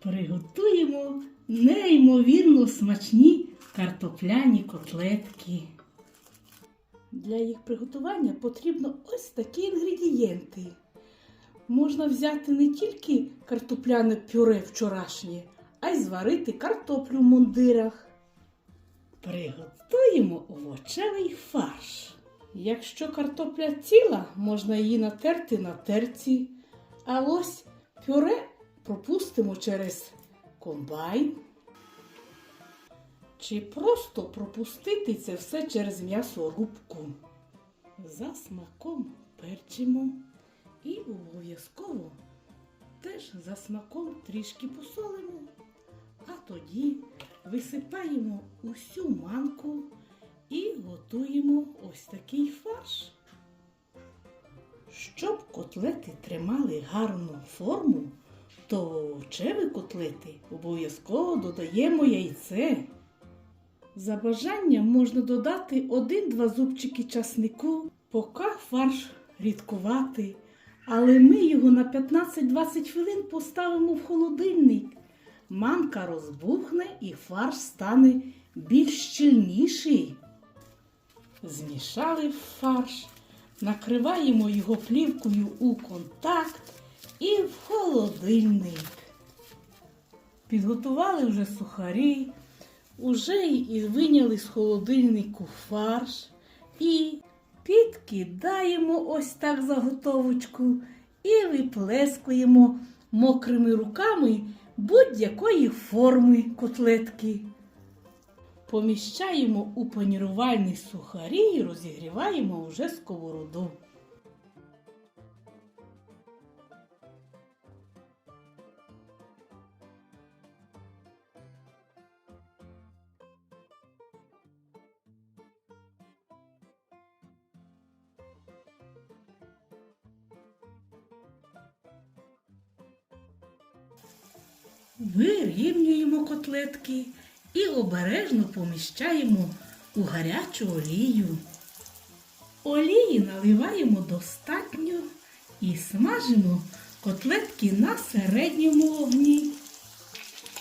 Приготуємо неймовірно смачні картопляні котлетки. Для їх приготування потрібно ось такі інгредієнти. Можна взяти не тільки картопляне пюре вчорашнє, а й зварити картоплю в мундирах. Приготуємо овочевий фарш. Якщо картопля ціла, можна її натерти на терці. А ось пюре пропустимо через комбайн. Чи просто пропустити це все через м'ясорубку. За смаком перчимо і обов'язково теж за смаком трішки посолимо. А тоді висипаємо усю манку і готуємо ось такий фарш. Щоб котлети тримали гарну форму, в овочеві котлети обов'язково додаємо яйце. За бажанням можна додати один-два зубчики часнику, поки фарш рідкувати, але ми його на 15-20 хвилин поставимо в холодильник. Манка розбухне і фарш стане більш щільніший. Змішали фарш, накриваємо його плівкою у контакт холодильник. Підготували вже сухарі, уже і виняли з холодильнику фарш і підкидаємо ось так заготовочку і виплескуємо мокрими руками будь-якої форми котлетки. Поміщаємо у панірувальні сухарі і розігріваємо уже сковороду. Вирівнюємо котлетки і обережно поміщаємо у гарячу олію. Олії наливаємо достатньо і смажимо котлетки на середньому вогні.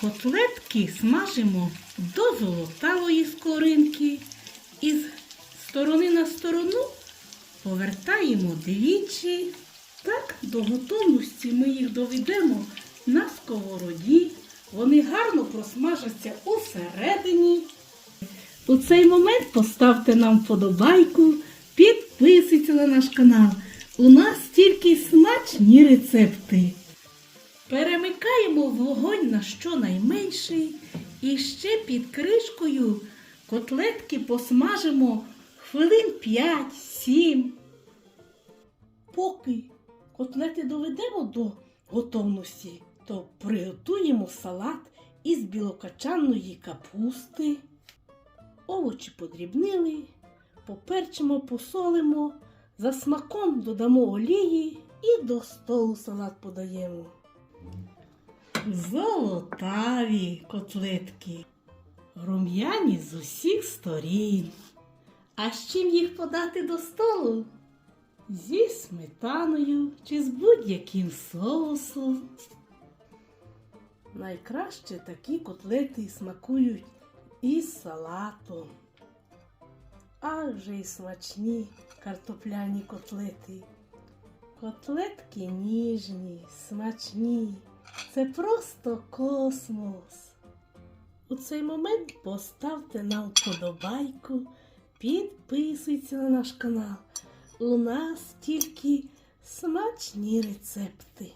Котлетки смажимо до золотавої скоринки і з сторони на сторону повертаємо двічі. Так, до готовності ми їх доведемо на сковороді. Вони гарно просмажаться усередині. У цей момент поставте нам вподобайку, підписуйтесь на наш канал. У нас тільки смачні рецепти. Перемикаємо вогонь на щонайменший і ще під кришкою котлетки посмажимо хвилин 5-7. Поки котлети доведемо до готовності, то приготуємо салат із білокачанної капусти. Овочі подрібнили, поперчимо, посолимо, за смаком додамо олії і до столу салат подаємо. Золотаві котлетки, рум'яні з усіх сторін. А з чим їх подати до столу? Зі сметаною чи з будь-яким соусом. Найкраще такі котлети смакують із салатом. А вже й смачні картопляні котлети. Котлетки ніжні, смачні. Це просто космос. У цей момент поставте нам вподобайку, підписуйтесь на наш канал. У нас тільки смачні рецепти.